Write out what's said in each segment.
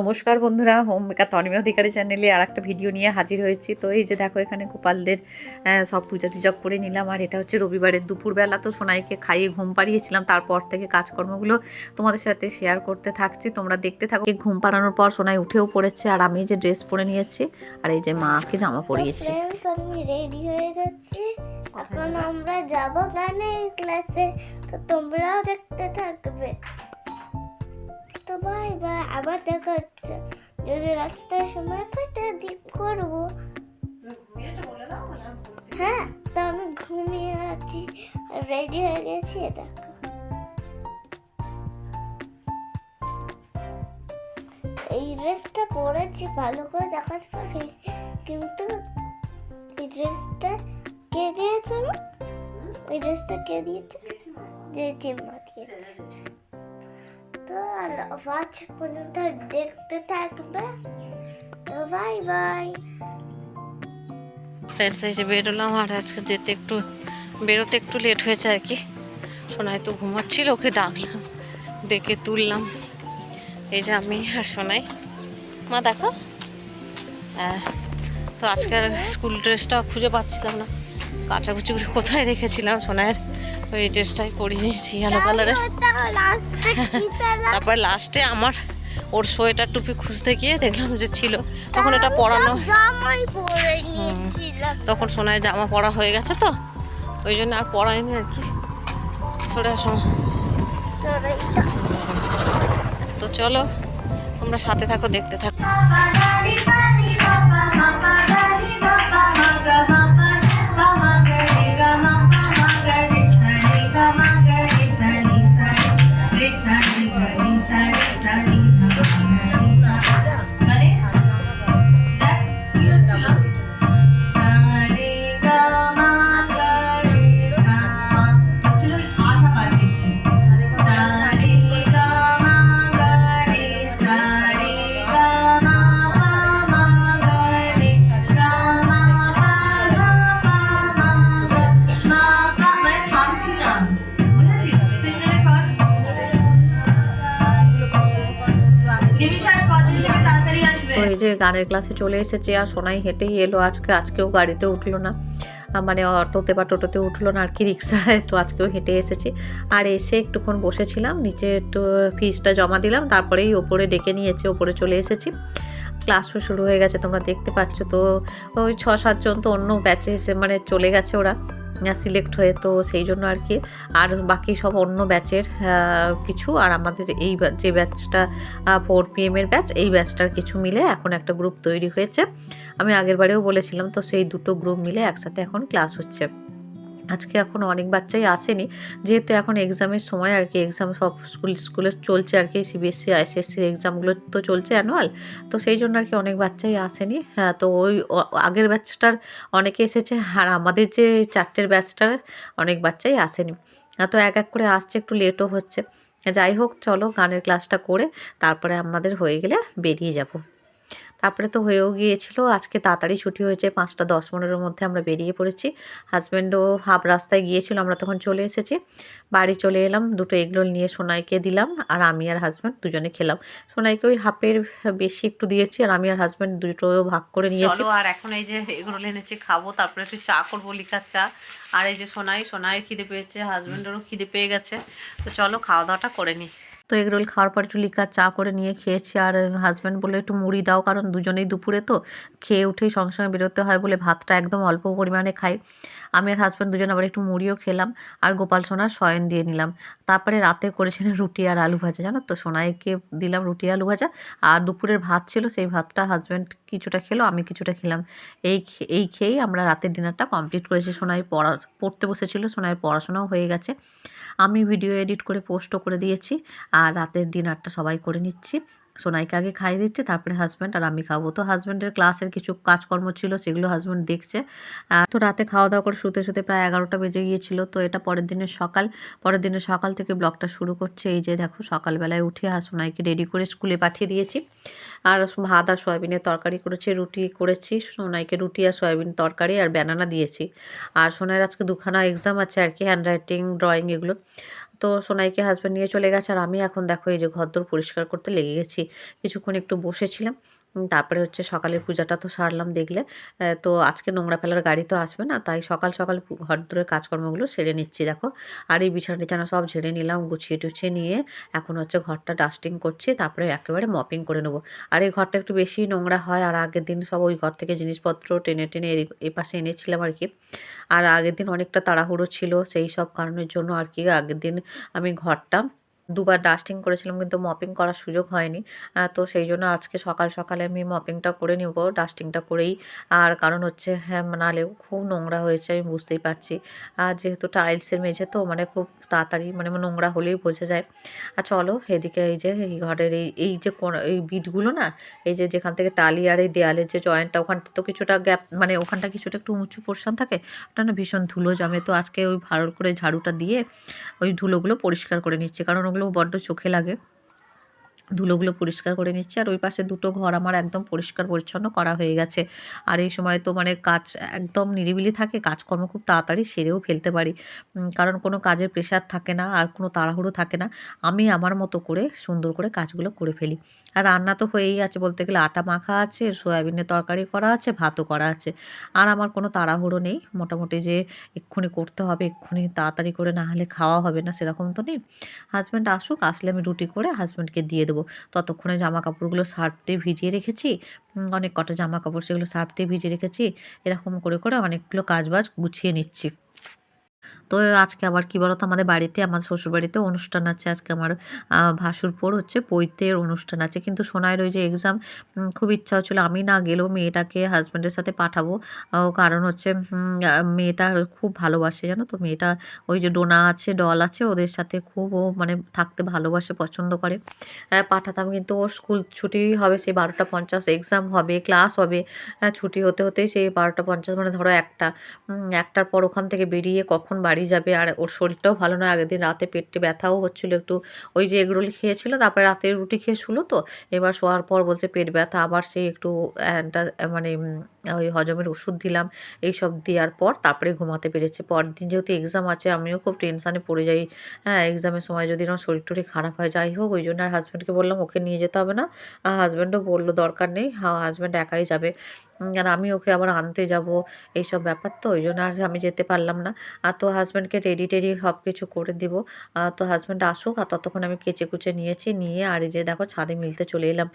নমস্কার বন্ধুরা home maker Tanima অধিকারী চ্যানেলে আর একটা ভিডিও নিয়ে হাজির হয়েছি। তো এই যে দেখো, এখানে গোপালদের সব পূজা টুজা করে নিলাম। আর এটা হচ্ছে রবিবারের দুপুরবেলা। তো সোনাইকে খাইয়ে ঘুম পাড়িয়েছিলাম। তারপর থেকে কাজকর্মগুলো তোমাদের সাথে শেয়ার করতে থাকছি। তোমরা দেখতে থাকো। ঘুম পাড়ানোর পর সোনাই উঠেও পড়েছে। আর আমি যে ড্রেস পরে নিয়েছি। আর এই যে মাকে জামা পরিয়েছি। রেডি হয়ে গেছি। এখন আমরা যাব ক্লাসে তো তোমরাও দেখতে থাকবে। বাই বাই আবার দেখা হচ্ছে যদি রাস্তায় সময় পাই তো দিক করব হ্যাঁ তো আমি ঘুমিয়ে আছি রেডি হয়ে গেছি দেখো এই ড্রেসটা পরেছি ভালো করে দেখাতে পারি কিন্তু এই ড্রেসটা কে দিয়েছে? এই ড্রেসটা কে দিয়েছে যে জিম্মা দিয়েছে তো আজ পর্যন্ত দেখতে থাকবে। বাই বাই ফ্রেন্ডস এসে বেরোলাম আর আজকে যেতে একটু বেরোতে একটু লেট হয়েছে আর কি। সোনাই তো ঘুমাচ্ছিল ওকে ডাকলাম ডেকে তুললাম। এই যে আমি আর সোনাই। মা দেখো। তো আজকের স্কুল ড্রেসটা খুঁজে পাচ্ছিলাম না। কাচাকুচি করে কোথায় রেখেছিলাম সোনাইয়ের? ওই ড্রেসটাই পরিয়ে নিয়েছি ইয়েলো কালারের লাস্টে তারপর লাস্টে আমার ওর সোয়েটার টুপি খুঁজতে গিয়ে দেখলাম যে ছিল তখন এটা পরানো তখন সোনায় জামা পরা হয়ে গেছে তো ওই জন্য আর পরাইনি আর কি সরে আসো তো চলো তোমরা সাথে থাকো দেখতে থাকো এই যে গানের ক্লাসে চলে এসেছে আর সোনাই হেঁটেই এলো আজকে, আজকেও গাড়িতে উঠল না। মানে অটোতে বা টোটোতে উঠল না আর কি রিক্সায়, তো আজকেও হেঁটে এসেছি। আর এসে একটুক্ষণ বসেছিলাম, নিচে একটু ফিজটা জমা দিলাম, তারপরেই ওপরে ডেকে নিয়েছে, ওপরে চলে এসেছি। ক্লাসও শুরু হয়ে গেছে, তোমরা দেখতে পাচ্ছ তো, ওই ছ সাতজন তো অন্য ব্যাচে এসে মানে চলে গেছে ওরা। সিলেক্ট হয়ে, তো সেই জন্য আর কি। আর বাকি সব অন্য ব্যাচের কিছু। আর আমাদের এই যে ব্যাচটা ফোর পি এমের ব্যাচ এই ব্যাচটার কিছু মিলে এখন একটা গ্রুপ তৈরি হয়েছে। আমি আগের বারেও বলেছিলাম, তো সেই দুটো গ্রুপ মিলে একসাথে এখন ক্লাস হচ্ছে। আজকে এখন অনেক বাচ্চাই আসেনি। যেহেতু এখন এক্সামের সময় আর কি এক্সাম সব স্কুল, স্কুলে চলছে আর কি সিবিএসসি আইসিএসসির এক্সামগুলো তো চলছে অ্যানুয়াল তো সেই জন্য আর কি অনেক বাচ্চাই আসেনি। হ্যাঁ তো ওই আগের ব্যাচটার অনেকে এসেছে, আর আমাদের যে চারটের ব্যাচটার অনেক বাচ্চাই আসেনি। তো এক এক করে আসছে, একটু লেটও হচ্ছে। যাই হোক, চলো গানের ক্লাসটা করে তারপরে আমাদের হয়ে গেলে বেরিয়ে যাব। তারপরে তো হয়েও গিয়েছিল আজকে তাড়াতাড়ি ছুটি হয়েছে পাঁচটা দশ পনেরোর মধ্যে আমরা বেরিয়ে পড়েছি। হাজব্যান্ডও হাফ রাস্তায় গিয়েছিল আমরা তখন চলে এসেছি। বাড়ি চলে এলাম দুটো এগরোল নিয়ে সোনাইকে দিলাম আর আমি আর হাজব্যান্ড দুজনে খেলাম। সোনাইকে ওই হাফের বেশি একটু দিয়েছি আর আমি আর হাজব্যান্ড দুটো ভাগ করে নিয়েছি। আর এখন এই যে এগুলো এনেছি খাব তারপরে একটু চা করব লিকার চা। আর এই যে সোনাই সোনাই খিদে পেয়েছে হাজবেন্ডেরও খিদে পেয়ে গেছে। তো চলো খাওয়া দাওয়াটা করে নিই তো এগরোল খাওয়ার পর একটু লিকার চা করে নিয়ে খেয়েছি। আর হাজব্যান্ড বলে একটু মুড়ি দাও, কারণ দুজনেই দুপুরে তো খেয়ে উঠেই সঙ্গে সঙ্গে বেরোতে হয় বলে ভাতটা একদম অল্প পরিমাণে খাই। আমি আর হাজব্যান্ড দুজন আবার একটু মুড়িও খেলাম আর গোপাল সোনার শয়ন দিয়ে নিলাম। তারপরে রাতে করেছিলেন রুটি আর আলু ভাজা, জানো তো? সোনাইকে দিলাম রুটি আলু ভাজা। আর দুপুরের ভাত ছিল, সেই ভাতটা হাজব্যান্ড কিছুটা খেলো, আমি কিছুটা খেলাম। এই এই খেয়েই আমরা রাতের ডিনারটা কমপ্লিট করেছি। সোনাই পড়া, পড়তে বসেছিল, সোনাইয়ের পড়াশোনাও হয়ে গেছে। আমি ভিডিও এডিট করে পোস্টও করে দিয়েছি। আর রাতের ডিনারটা সবাই করে নিচ্ছি। সোনাইকে আগে খাইয়ে দিচ্ছি, তারপরে হাজব্যান্ড আর আমি খাব। তো হাজব্যান্ডের ক্লাসের কিছু কাজকর্ম ছিল, সেগুলো হাজব্যান্ড দেখছে। তো রাতে খাওয়া দাওয়া করে শুতে শুতে প্রায় এগারোটা বেজে গিয়েছিল। তো এটা পরের দিনের সকাল। পরের দিনের সকাল থেকে ব্লগটা শুরু করছে। এই যে দেখো, সকালবেলায় উঠে আর সোনাইকে রেডি করে স্কুলে পাঠিয়ে দিয়েছি। আর ভাত আর সয়াবিনের তরকারি করেছি, রুটি করেছি। সোনাইকে রুটি আর সয়াবিন তরকারি আর ব্যানানা দিয়েছি। আর সোনাইয়ের আজকে দুখানা এক্সাম আছে আর কি হ্যান্ড রাইটিং ড্রয়িং এগুলো। তো সোনাইকে হাজব্যান্ড নিয়ে চলে গেছে। আর আমি এখন দেখো এই যে ঘরদোর পরিষ্কার করতে লেগে গেছি। কিছুক্ষণ একটু বসেছিলাম। তারপরে হচ্ছে সকালের পূজাটা তো সারলাম দেখলে। তো আজকে নোংরা ফেলার গাড়ি তো আসবে না, তাই সকাল সকাল পু- ঘরদোরের কাজকর্মগুলো সেরে নিচ্ছি, দেখো। আর এই বিছানা টিছানা সব ঝেড়ে নিলাম, গুছিয়ে টুছিয়ে নিয়ে এখন হচ্ছে ঘরটা ডাস্টিং করছি, তারপরে একেবারে মপিং করে নেব। আর এই ঘরটা একটু বেশি নোংরা হয়, আর আগের দিন সব ওই ঘর থেকে জিনিসপত্র টেনে টেনে এ পাশে এনেছিলাম আর কি। আর আগের দিন অনেকটা তাড়াহুড়ো ছিল, সেই সব কারণের জন্য আর কি আগের দিন আমি ঘরটা দুবার ডাস্টিং করেছিলাম কিন্তু মপিং করার সুযোগ হয়নি। তো সেই জন্য আজকে সকাল সকালে আমি মপিংটা করে নিব ডাস্টিংটা করেই। আর কারণ হচ্ছে হ্যাঁ নাহলে খুব নোংরা হয়েছে, আমি বুঝতেই পারছি। আর যেহেতু টাইলসের মেঝে তো মানে খুব তাড়াতাড়ি মানে নোংরা হলেই বোঝা যায়। আর চলো, এদিকে এই যে, এই ঘরের এই এই যে এই বিটগুলো না, এই যে যেখান থেকে টালি আর এই দেয়ালের যে জয়েন্টটা ওখানটা তো কিছুটা গ্যাপ মানে ওখানটা কিছুটা একটু উঁচু পোর্শন থাকে, ওটা না ভীষণ ধুলো জমে। তো আজকে ওই ভালো করে ঝাড়ুটা দিয়ে ওই ধুলোগুলো পরিষ্কার করে নিচ্ছে। কারণ ওগুলো বড্ড চোখে লাগে। ধুলোগুলো পরিষ্কার করে নিচ্ছি। আর ওই পাশে দুটো ঘর আমার একদম পরিষ্কার পরিচ্ছন্ন করা হয়ে গেছে। আর এই সময় তো মানে কাজ একদম নিরিবিলি থাকে, কাজকর্ম খুব তাড়াতাড়ি সেরেও ফেলতে পারি। কারণ কোনো কাজের প্রেশার থাকে না, আর কোনো তাড়াহুড়ো থাকে না। আমি আমার মতো করে সুন্দর করে কাজগুলো করে ফেলি। আর রান্না তো হয়েই আছে বলতে গেলে, আটা মাখা আছে, সয়াবিনের তরকারি করা আছে, ভাতও করা আছে। আর আমার কোনো তাড়াহুড়ো নেই। মোটামুটি যে এক্ষুনি করতে হবে, এক্ষুনি তাড়াতাড়ি করে না হলে খাওয়া হবে না, সেরকম তো নেই। হাজব্যান্ড আসুক, আসলে আমি রুটি করে হাজব্যান্ডকে দিয়ে দেবো। ততক্ষণে জামা কাপড়গুলো সার্ফ দিয়ে ভিজিয়ে রেখেছি। অনেক কটা জামা কাপড় সেগুলো সার্ফ দিয়ে ভিজিয়ে রেখেছি। এরকম করে করে অনেকগুলো কাজ বাজ গুছিয়ে নিচ্ছি। তো আজকে আবার কী বলতো? আমাদের বাড়িতে আমার শ্বশুর বাড়িতে অনুষ্ঠান আছে। আজকে আমার ভাসুরপোর হচ্ছে পৈতের অনুষ্ঠান আছে। কিন্তু সোনাইয়ের ওই যে এক্সাম খুব ইচ্ছা হচ্ছিল আমি না গেলেও মেয়েটাকে হাজব্যান্ডের সাথে পাঠাবো। কারণ হচ্ছে মেয়েটা খুব ভালোবাসে জানো তো? মেয়েটা ওই যে ডোনা আছে ডল আছে ওদের সাথে খুব ও মানে থাকতে ভালোবাসে পছন্দ করে। পাঠাতাম কিন্তু ওর স্কুল ছুটি হবে সেই বারোটা পঞ্চাশ এক্সাম হবে ক্লাস হবে। আহ, ছুটি হতে হতে সেই বারোটা পঞ্চাশ মানে ধরো একটা একটার পর ওখান থেকে বেরিয়ে কখন বাড়ি যাবে। আর ওর শরীরটাও ভালো নয়। আগের দিন রাতে পেটে ব্যথাও হচ্ছিল একটু। ওই যে এগরোল খেয়েছিল, তারপরে রাতে রুটি খেয়ে শুলো তো। এবার শোয়ার পর বলছে পেট ব্যথা। আবার সেই একটু মানে ওই হজমের ওষুধ দিলাম, এইসব দেওয়ার পর তারপরে ঘুমাতে পেরেছে। পরের দিন যেহেতু এক্সাম আছে, আমিও খুব টেনশানে পড়ে যাই। হ্যাঁ এক্সামের সময় যদি আমার শরীর টরীর খারাপ হয়, যাই হোক, ওই জন্য আর হাজব্যান্ডকে বললাম, ওকে নিয়ে যেতে হবে না। হাজব্যান্ডও বলল, দরকার নেই হাজব্যান্ড একাই যাবে। আর আমি ওকে আবার আনতে যাব, এইসব ব্যাপার তো, ওই জন্য আর আমি যেতে পারলাম না। আর তো হাজব্যান্ডকে রেডি টেডি সব কিছু করে দিব। তো হাজব্যান্ড আসুক, আর ততক্ষণ আমি কেচে কুচে নিয়েছি, নিয়ে আর এই যে দেখো ছাদে মিলতে চলে এলাম।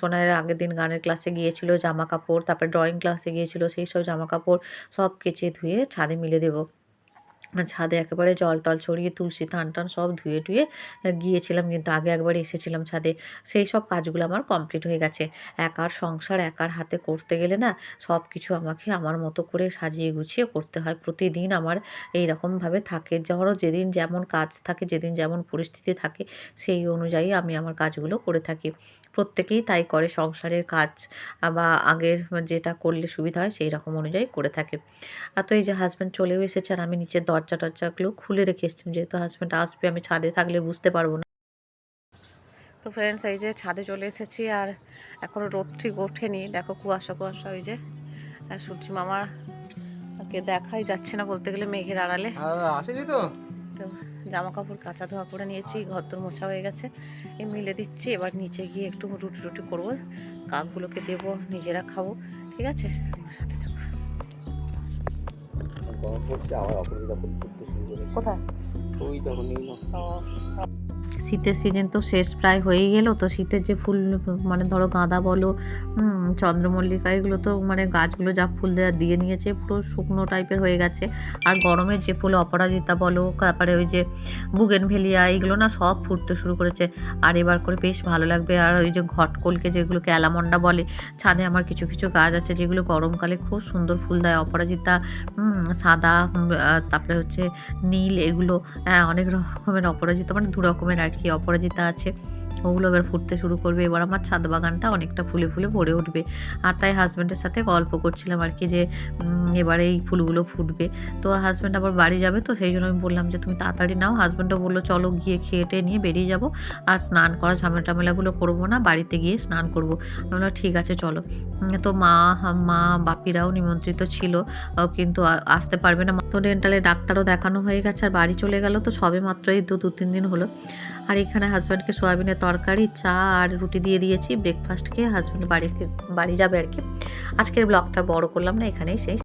সোনার আগের দিন গানের ক্লাসে গিয়েছিল, জামা কাপড়, তারপরে ড্রয়িং ক্লাসে গিয়েছিল সেই সব জামা কাপড় সব কেচে ধুয়ে ছাদে মিলে দেবো। ছাদে একেবারে জল টল ছড়িয়ে, তুলসী থান টান সব ধুয়ে টুয়ে গিয়েছিলাম কিন্তু আগে একবার এসেছিলাম ছাদে। সেই সব কাজগুলো আমার কমপ্লিট হয়ে গেছে। একার সংসার, একার হাতে করতে গেলে না সব কিছু আমাকে আমার মতো করে সাজিয়ে গুছিয়ে করতে হয়। প্রতিদিন আমার এই রকমভাবে থাকে। ধরো যেদিন যেমন কাজ থাকে, যেদিন যেমন পরিস্থিতি থাকে, সেই অনুযায়ী আমি আমার কাজগুলো করে থাকি। প্রত্যেকেই তাই করে। সংসারের কাজ বা আগের যেটা করলে সুবিধা হয় সেই রকম অনুযায়ী করে থাকে। আর তো এই যে হাজব্যান্ড চলেও এসেছে আর আমি নিচের দরজা টরজাগুলো খুলে রেখে এসেছি যেহেতু হাজব্যান্ড আসবে আমি ছাদে থাকলে বুঝতে পারব না। তো ফ্রেন্ডস এই যে ছাদে চলে এসেছি আর এখনও রোদ ঠিক ওঠেনি। দেখো কুয়াশা কুয়াশা ওই যে আর সূর্যি মামা ওকে দেখাই যাচ্ছে না বলতে গেলে মেঘের আড়ালে। আসেনি তো? তো জামা কাপড় কাঁচা ধোয়া করে নিয়েছি ঘরদোর মোছা হয়ে গেছে। এই মিলে দিচ্ছি এবার নিচে গিয়ে একটু রুটি রুটি করব কাকগুলোকে দেবো নিজেরা খাব ঠিক আছে? আমার সাথে। গরম পড়ছে আবার অপরাজিতা ফুল ফুটতে শুরু করে কোথায়? ওই তখন এই না শীতের সিজন তো শেষ প্রায় হয়েই গেল। তো শীতের যে ফুল মানে ধরো গাঁদা বলো চন্দ্রমল্লিকা, এগুলো তো মানে গাছগুলো যা ফুল দেওয়া দিয়ে নিয়েছে, পুরো শুকনো টাইপের হয়ে গেছে। আর গরমের যে ফুল অপরাজিতা বলো, তারপরে ওই যে বুগেন ভেলিয়া এগুলো না সব ফুটতে শুরু করেছে। আর এবার করে বেশ ভালো লাগবে। আর ওই যে ঘটকলকে যেগুলোকে অ্যালামন্ডা বলে, ছাদে আমার কিছু কিছু গাছ আছে যেগুলো গরমকালে খুব সুন্দর ফুল দেয়। অপরাজিতা সাদা তারপরে হচ্ছে নীল, এগুলো হ্যাঁ অনেক রকমের অপরাজিতা মানে দু রকমের আর কি অপরাজিতা আছে। ওগুলো এবার ফুটতে শুরু করবে। এবার আমার ছাদ বাগানটা অনেকটা ফুলে ফুলে ভরে উঠবে। আর তাই হাজব্যান্ডের সাথে গল্প করছিলাম আর কি যে এবারে এই ফুলগুলো ফুটবে। তো হাজব্যান্ড আবার বাড়ি যাবে তো সেই জন্য আমি বললাম যে, তুমি তাড়াতাড়ি নাও। হাজব্যান্ডও বলল, চলো গিয়ে খেয়ে টেয়ে নিয়ে বেরিয়ে যাব। আর স্নান করা ঝামেলা টামেলাগুলো করব না, বাড়িতে গিয়ে স্নান করব। আমি বললাম, ঠিক আছে, চলো। তো মা মা, বাপিরাও নিমন্ত্রিত ছিল। কিন্তু আসতে পারবে না। তো ডেন্টালে ডাক্তারও দেখানো হয়ে গেছে আর বাড়ি চলে গেল। তো সবে মাত্র এই দু দু, তিন দিন হলো। আর এখানে হাজব্যান্ডকে সোয়াবিনের তরকারি, চা আর রুটি দিয়ে দিয়েছি। ব্রেকফাস্ট খেয়ে হাজব্যান্ড বাড়িতে, বাড়ি যাবে আর কি। আজকের ব্লগটা বড় করলাম না, এখানেই শেষ।